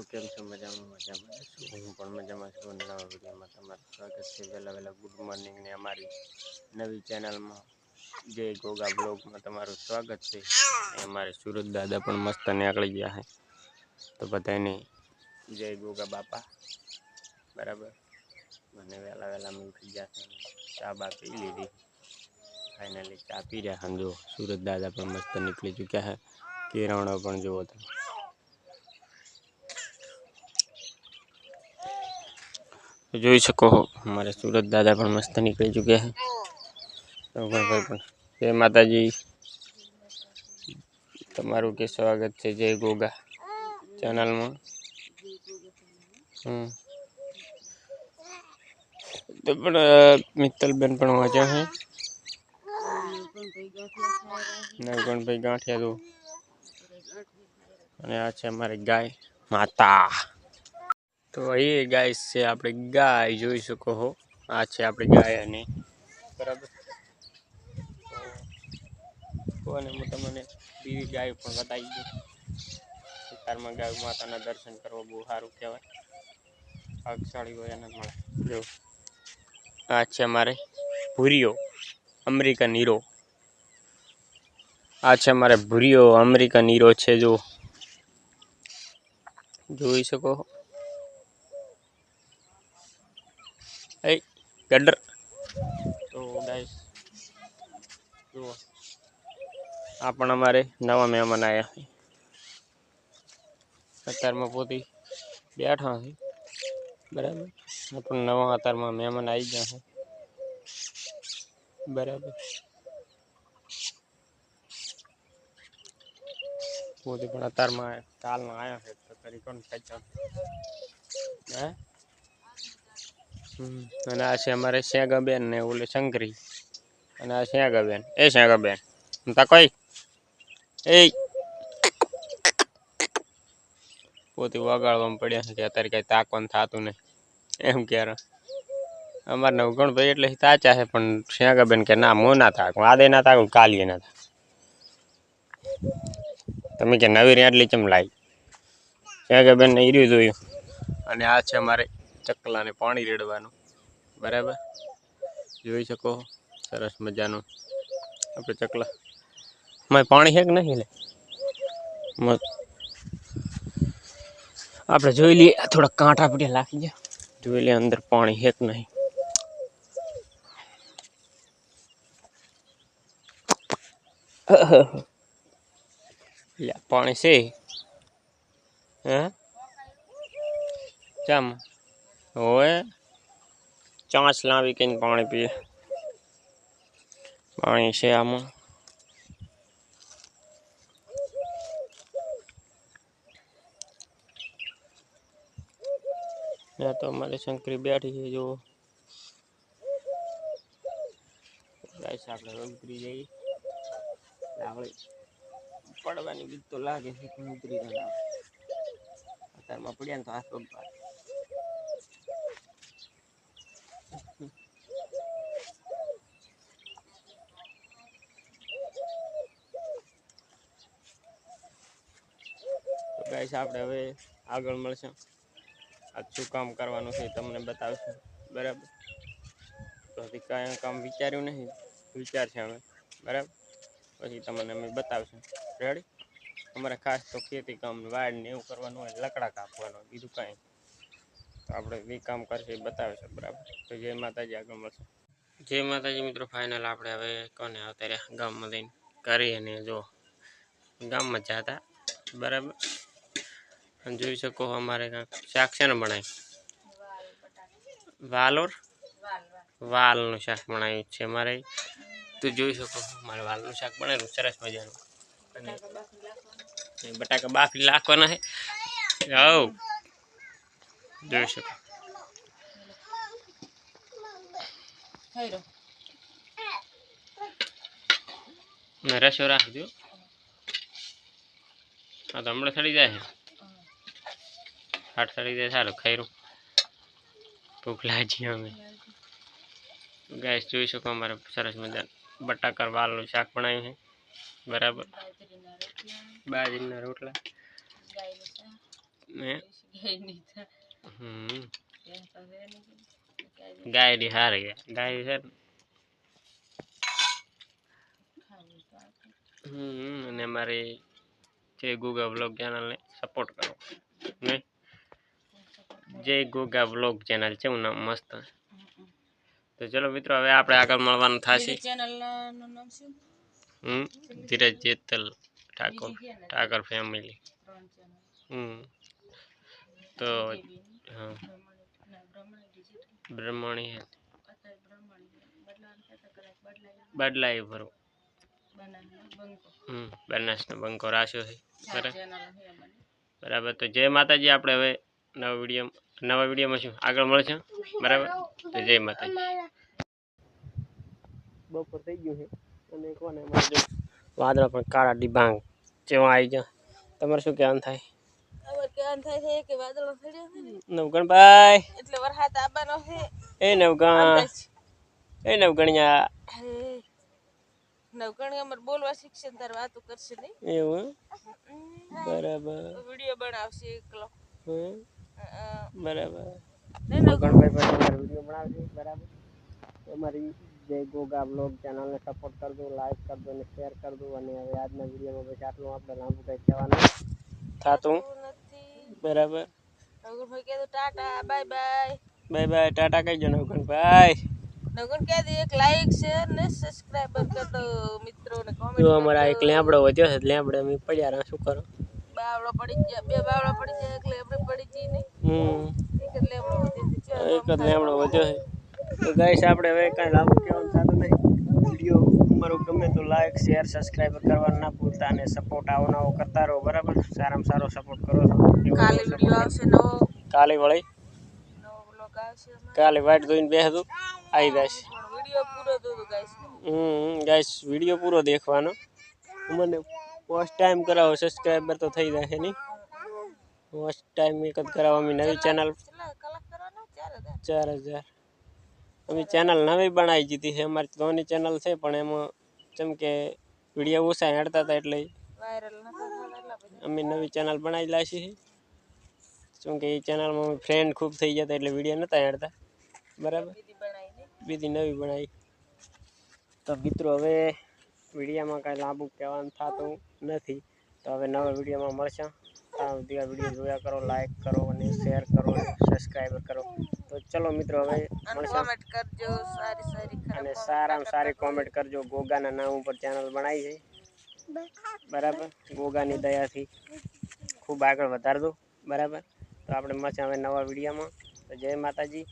મિત્રો કેમ છો? મજામાં મજામાં. છું હું પણ મજામાં છું. નવા વિડીયોમાં તમારું સ્વાગત છે. વહેલા વહેલા ગુડ મોર્નિંગ ને અમારી નવી ચેનલમાં. જય ગોગા બ્લોગમાં તમારું સ્વાગત છે. અમારે સુરત દાદા પણ મસ્ત નીકળી ગયા છે. તો બધાને જય ગોગા બાપા. બરાબર? મને વહેલા વહેલા ઉઠી ગયા છે. ચા બા પી લીધી. ફાઇનલી ચા પી રહ્યા અને જો સુરત દાદા પણ મસ્ત નીકળી ચૂક્યા છે. કેરણો પણ જુઓ તમે. જોઈ શકો અમારે સુરત દાદા પણ મસ્ત નીકળી ચૂક્યા તો ભાઈ પણ. જય માતાજી. તમારું કે સ્વાગત છે. જય ગોગા. ચેનલમાં. હમ. પણ મિત્તલબેન પણ વાંચ્યા છે. નવગણભાઈ ગાંઠિયા તો. અને આ છે અમારી ગાય માતા. તો એ ગાય છે આપણે ગાય, જોઈ શકો હો. આ છે આપણી ગાય અને બરાબર? તો અને હું તમને બીજી ગાય પણ બતાવી દઉં. વિસ્તારમાં ગાય માતાના દર્શન કરવા બહુ સારું કહેવાય. ભાગશાળી હોય એને મળે. જો. આ છે અમારે ભૂરીઓ, અમેરિકન હીરો. આ છે અમારે ભૂરીઓ, અમેરિકન હીરો છે, જો. જોઈ શકો છો એ ગડર તો ગાઈસ જુઓ. આ પણ અમારે નવા મહેમાન આવ્યા છે. અત્યારમાં પોતે બેઠા છે. બરાબર. આ પણ નવા અત્યારમાં મહેમાન આવી ગયા છે. બરાબર. પોતે પણ અત્યારમાં કાલમાં આવ્યા છે. તો કરી કોણ ખેંચા હે? હમ. અને આ છે અમારે શેગાબેન ને ઓલે શંકરી. અને આ શેગાબેન. એ શેગાબેન. તા કઈ? એ. પોતે વગાડવામાં પડ્યા છે. કે અત્યારે કઈ તાકવાનું થતું નહીં. એમ ક્યારે? અમારે નવગણ ભાઈ એટલે તાચા છે, પણ શેગાબેન કે ના મો ના થાક. આદે ના થાક કાલીએ ના થાક. તમે કે નવી રેટલી ચમ લાવી શેગાબેન ને ઈર્યું જોયું. અને આ છે અમારે ચકલાને પાણી રેડવાનું. બરાબર? જોઈ શકો સરસ મજાનું આપણે ચકલા. માં પાણી છે કે નહીં લે? આપણે જોઈ લઈએ થોડા કાંઠા પીડ્યા લાખી ગયા. જોઈ લઈએ અંદર પાણી છે કે નહીં. પાણી છે. હે? ચમ હોય ચાંચ લાવી કઈને પાણી પીએ. પાણી છે આમાં. ત્યાં તો અમારે શંકરી બેઠી છે જો આપણે ઉતરી જઈએ. પડવાની બીક તો લાગે છે, પણ ઉતરી જાય પડ્યા ને તો હાથ પગ બાર. આપણે હવે આગળ મળશે. આ શું કામ કરવાનું છે તમને બતાવશું. બરાબર? તો હજી કાંઈ કામ વિચાર્યું નહીં. વિચારશે અમે બરાબર? પછી તમને અમે બતાવશું. રેડી અમારે ખાસ તો ખેતી કામ, વાડ ને એવું કરવાનું હોય, લકડા કાપવાનું બીજું કાંઈ. તો આપણે એ કામ કરશે એ બતાવશું. બરાબર? તો જય માતાજી, આગળ મળશે. જય માતાજી મિત્રો ફાઇનલ આપણે હવે કોને અત્યારે ગામમાં જઈને કરી અને જો ગામમાં જતા. બરાબર? જોઈ શકો અમારે શાક છે ને બનાવ્યું. વાલોર? વાલનું શાક બનાવ્યું છે મારે તો જોઈ શકો મારે વાલનું શાક બનાવ્યું સરસ મજાનું. અને બટાકા બાફી નાખવાના છે. હવ જોઈ શકો. રસો રાખજો. હા તો હમણાં સડી જાય હાટ સડી જાય, સારું ખૈરું ભૂખ લાગી અમે ગેસ જોઈ શકો અમારે સરસ મજા બટાકર વાલનું શાક બનાવ્યું છે. બરાબર? બાજરીના રોટલા. હમ. ગાયની હારી ગાય છે હમ, અને મારી જે ગુગા બ્લોગ ચેનલને સપોર્ટ કરો. નહીં જય ગોગા બ્લોગ ચેનલ છે હું મસ્ત. તો ચલો મિત્રો હવે આપણે આગળ મળવાનું થશે. હમ? ધીરજ જેતલ ઠાકોર ઠાકર ફેમિલી હમ. તો હા. બ્રહ્મણી હે. બદલાય ભરો. હમ બનાસનો બંકો રાખ્યો છે. બરાબર તો જય માતાજી આપણે હવે નવા વીડિયો નવા વિડીયોમાં શું? આગળ મળશે બરાબર? તો જય માતાજી. બપોર થઈ ગયું છે. અને કોને વાદળા પણ કાળા ડિબાંગ જેવા આવી ગયા. તમારે શું કહેવાનું થાય? છે છે નવગણભાઈ એટલે વરસાદ આવવાનો છે. એ નવગણ. એ નવગણિયા. હે. નવકણી અમારે બોલવા શીખશે ને તારે વાતો કરશે નહીં? એવું? બરાબર. વિડિયો બનાવશે એકલો. હમ, બરાબર. ગણભાઈ અમારો વીડિયો બનાવશે બરાબર? અમારી જય ગોગા બ્લોગ ચેનલને સપોર્ટ કરજો લાઈક કરજો અને શેર કરજો અને હવે આજના વિડીયોમાં પછી આટલું આપણે લાંબુ કંઈ કહેવાનું થતું? નથી. બરાબર. નવગણભાઈ કહેતો ta ta bye bye. Bye bye ta ta કહીજો નવગણભાઈ. નવગણ કહે દે એક લાઈક શેર ને સબસ્ક્રાઈબર કરી દો કોમેન્ટ અમારા એક લેબડો વધ્યો છે લેબડે અમે પડ્યા રહ્યા શું કરો? બાવડો પડી ગયા. બે બાવડા પડી ગયા એક આપણે પડી ગઈ નહીં હમ. એક જ લેવડો વધી છે. એક જ લેબડો વધ્યો છે. તો ગાઈસ આપણે હવે કાંઈ લાવું કહેવાનું થતું નહીં. વીડિયો અમારો ગમે તો લાઈક શેર સબસ્ક્રાઇબ કરવાનું ના ભૂલતા અને સપોર્ટ આવો નવો કરતા રહો. બરાબર? સારામાં સારો સપોર્ટ કરો. કાલે વીડિયો આવશે નવો. કાલે વળી? કાલે બ્લોગ આવશે બે બેસતું આવી જશે. વીડિયો પૂરો ગાઈસ હમ ગાઈસ વીડિયો પૂરો દેખવાનો. મને ફર્સ્ટ ટાઈમ કરાવો સબસ્ક્રાઈબર તો થઈ જશે નહીં. ફર્સ્ટ ટાઈમ એક જ કરાવો અમે નવી ચેનલ ચાર હજાર. ચાર અમે ચેનલ નવી બનાવી દીધી છે અમારી ધોની ચેનલ છે પણ એમાં જેમ કે વીડિયો ઓછા હેડતા હતા એટલે વાયરલ નતા થતા એટલા બધા. અમે નવી ચેનલ બનાવી લાવી છે. શું કે એ ચેનલમાં અમે ફ્રેન્ડ ખૂબ થઈ જતા એટલે વીડિયો નહોતા હેડતા. બરાબર? બીજી નવી બનાવી. તો મિત્રો હવે વિડીયોમાં કાંઈ લાંબુ કહેવાનું થતું નથી. તો હવે નવા વિડીયોમાં મળશે. ત્યાં સુધી આ વીડિયો જોયા કરો લાઈક કરો અને શેર કરો અને સબસ્ક્રાઈબ કરો. તો ચલો મિત્રો હવે કોમેન્ટ કરજો સારી સારી અને સારામાં સારી કોમેન્ટ કરજો. ગોગાના નામ ઉપર ચેનલ બનાવી છે. બરાબર? ગોગાની દયાથી ખૂબ આગળ વધારજો. બરાબર? તો આપણે મળશે હવે નવા વિડીયોમાં. તો જય માતાજી.